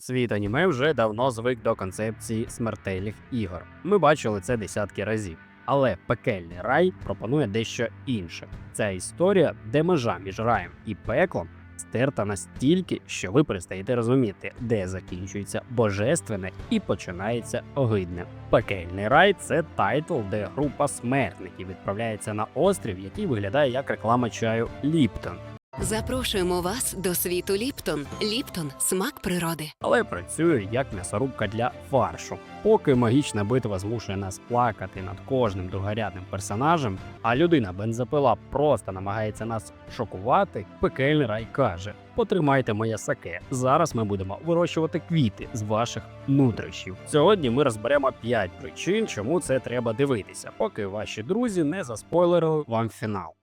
Світ аніме вже давно звик до концепції смертельних ігор. Ми бачили це десятки разів. Але пекельний рай пропонує дещо інше. Ця історія, де межа між раєм і пеклом стерта настільки, що ви перестаєте розуміти, де закінчується божественне і починається огидне. Пекельний рай це тайтл, де група смертників відправляється на острів, який виглядає як реклама чаю Ліптон. Запрошуємо вас до світу Ліптон. Ліптон смак природи. але працює як м'ясорубка для фаршу. Поки магічна битва змушує нас плакати над кожним другорядним персонажем, а людина бензопила просто намагається нас шокувати, пекельний рай каже: Потримайте моє саке. Зараз ми будемо вирощувати квіти з ваших нутрощів. Сьогодні ми розберемо 5 причин, чому це треба дивитися, поки ваші друзі не заспойлерили вам фінал.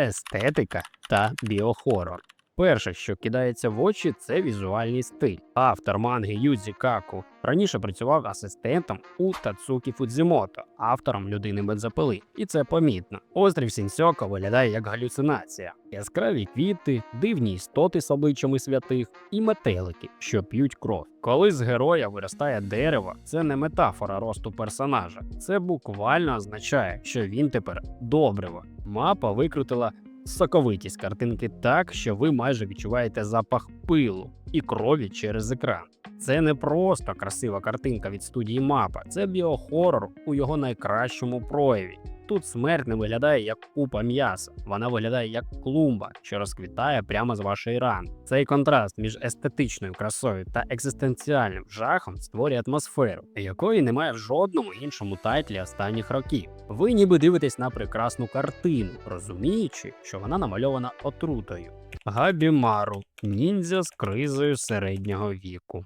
Естетика та біохорор. Перше, що кидається в очі, це візуальний стиль. Автор манги Юзі Каку раніше працював асистентом у Тацукі Фудзімото, автором людини бензопили, і це помітно. Острів Сінсьока виглядає як галюцинація: яскраві квіти, дивні істоти з обличчями святих і метелики, що п'ють кров. Коли з героя виростає дерево, це не метафора росту персонажа, це буквально означає, що він тепер добриво. Мапа викрутила соковитість картинки так, що ви майже відчуваєте запах пилу і крові через екран. Це не просто красива картинка від студії мапа, це біохорор у його найкращому прояві. Тут смерть не виглядає як купа м'яса, вона виглядає як клумба, що розквітає прямо з вашої рани. Цей контраст між естетичною красою та екзистенціальним жахом створює атмосферу, якої немає в жодному іншому тайтлі останніх років. Ви ніби дивитесь на прекрасну картину, розуміючи, що вона намальована отрутою. Габі Мару ніндзя з кризою середнього віку.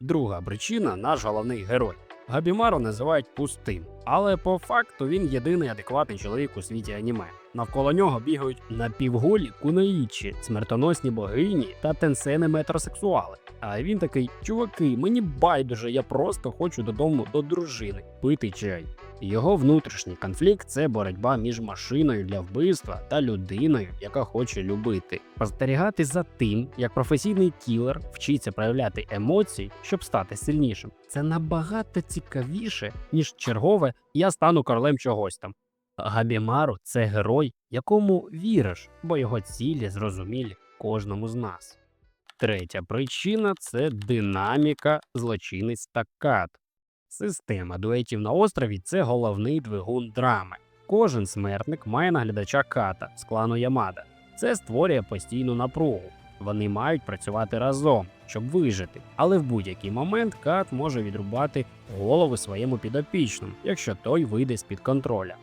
Друга причина наш головний герой. Габімару називають пустим, але по факту він єдиний адекватний чоловік у світі аніме. Навколо нього бігають напівголі кунаїчі, смертоносні богині та тенсени метросексуали. А він такий: чуваки, мені байдуже, я просто хочу додому до дружини пити чай. Його внутрішній конфлікт це боротьба між машиною для вбивства та людиною, яка хоче любити. Спостерігати за тим, як професійний кілер вчиться проявляти емоції, щоб стати сильнішим. Це набагато цікавіше, ніж чергове я стану королем чогось там. Габімару це герой, якому віриш, бо його цілі зрозумілі кожному з нас. Третя причина це динаміка злочинець та кат. Система дуетів на острові це головний двигун драми. Кожен смертник має наглядача ката з клану Ямада. Це створює постійну напругу. Вони мають працювати разом, щоб вижити. Але в будь-який момент кат може відрубати голову своєму підопічному, якщо той вийде з під контроля.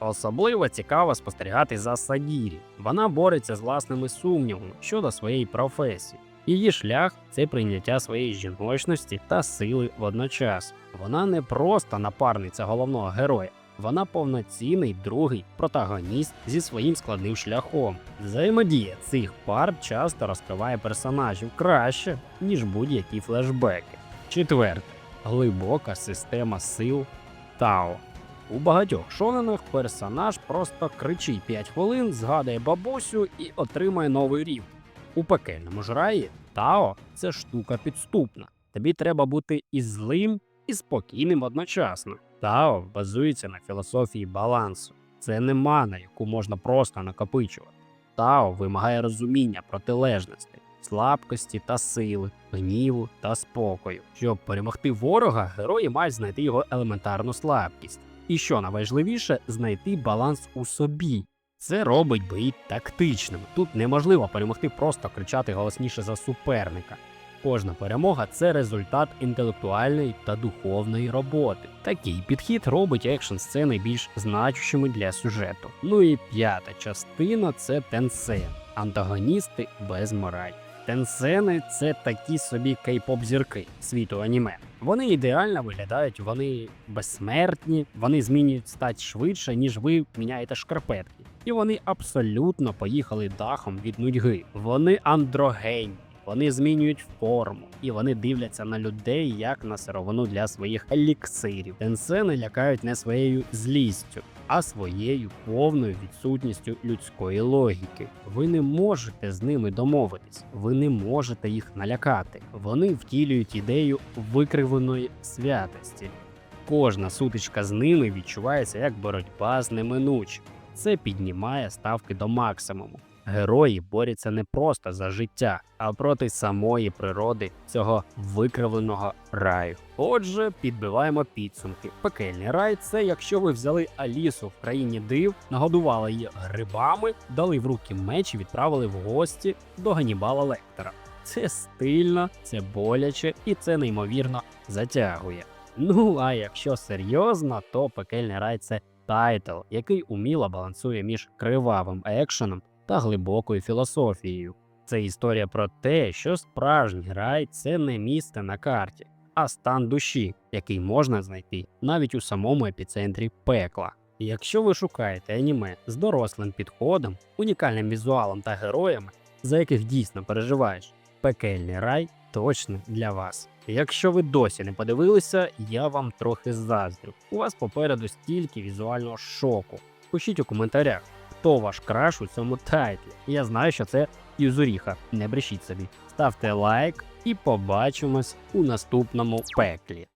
Особливо цікаво спостерігати за Садірі. Вона бореться з власними сумнівами щодо своєї професії. Її шлях це прийняття своєї жіночності та сили водночас. Вона не просто напарниця головного героя, вона повноцінний другий протагоніст зі своїм складним шляхом. Взаємодія цих пар часто розкриває персонажів краще, ніж будь-які флешбеки. Четверте глибока система сил Тао. У багатьох шоненах персонаж просто кричить 5 хвилин, згадує бабусю і отримає новий рівень. У пекельному ж раї Тао це штука підступна. Тобі треба бути і злим, і спокійним одночасно. Тао базується на філософії балансу. Це не мана, яку можна просто накопичувати. Тао вимагає розуміння протилежностей, слабкості та сили, гніву та спокою. Щоб перемогти ворога, герої мають знайти його елементарну слабкість. І що найважливіше, знайти баланс у собі. Це робить бої тактичним. Тут неможливо перемогти просто кричати голосніше за суперника. Кожна перемога це результат інтелектуальної та духовної роботи. Такий підхід робить екшн сцени більш значущими для сюжету. Ну і п'ята частина це тенсен, антагоністи без моралі. Тенсени це такі собі кей-поп зірки світу аніме. Вони ідеально виглядають, вони безсмертні, вони змінюють стать швидше, ніж ви міняєте шкарпетки. І вони абсолютно поїхали дахом від нудьги. Вони андрогенні. Вони змінюють форму, і вони дивляться на людей як на сировину для своїх еліксирів. Тенсени лякають не своєю злістю, а своєю повною відсутністю людської логіки. Ви не можете з ними домовитись, ви не можете їх налякати. Вони втілюють ідею викривленої святості. Кожна сутичка з ними відчувається як боротьба з неминучим. Це піднімає ставки до максимуму. Герої борються не просто за життя, а проти самої природи цього викривленого раю. Отже, підбиваємо підсумки. Пекельний рай це якщо ви взяли Алісу в країні див, нагодували її грибами, дали в руки меч і відправили в гості до Ганібала Лектора. Це стильно, це боляче і це неймовірно затягує. Ну а якщо серйозно, то пекельний рай це тайтл, який уміло балансує між кривавим екшеном та глибокою філософією. Це історія про те, що справжній рай це не місце на карті, а стан душі, який можна знайти навіть у самому епіцентрі пекла. Якщо ви шукаєте аніме з дорослим підходом, унікальним візуалом та героями, за яких дійсно переживаєш, пекельний рай точно для вас. Якщо ви досі не подивилися, я вам трохи заздрю. У вас попереду стільки візуального шоку. Пишіть у коментарях, хто ваш краш у цьому тайтлі. Я знаю, що це Юзуріха. Не брешіть собі. Ставте лайк і побачимось у наступному пеклі.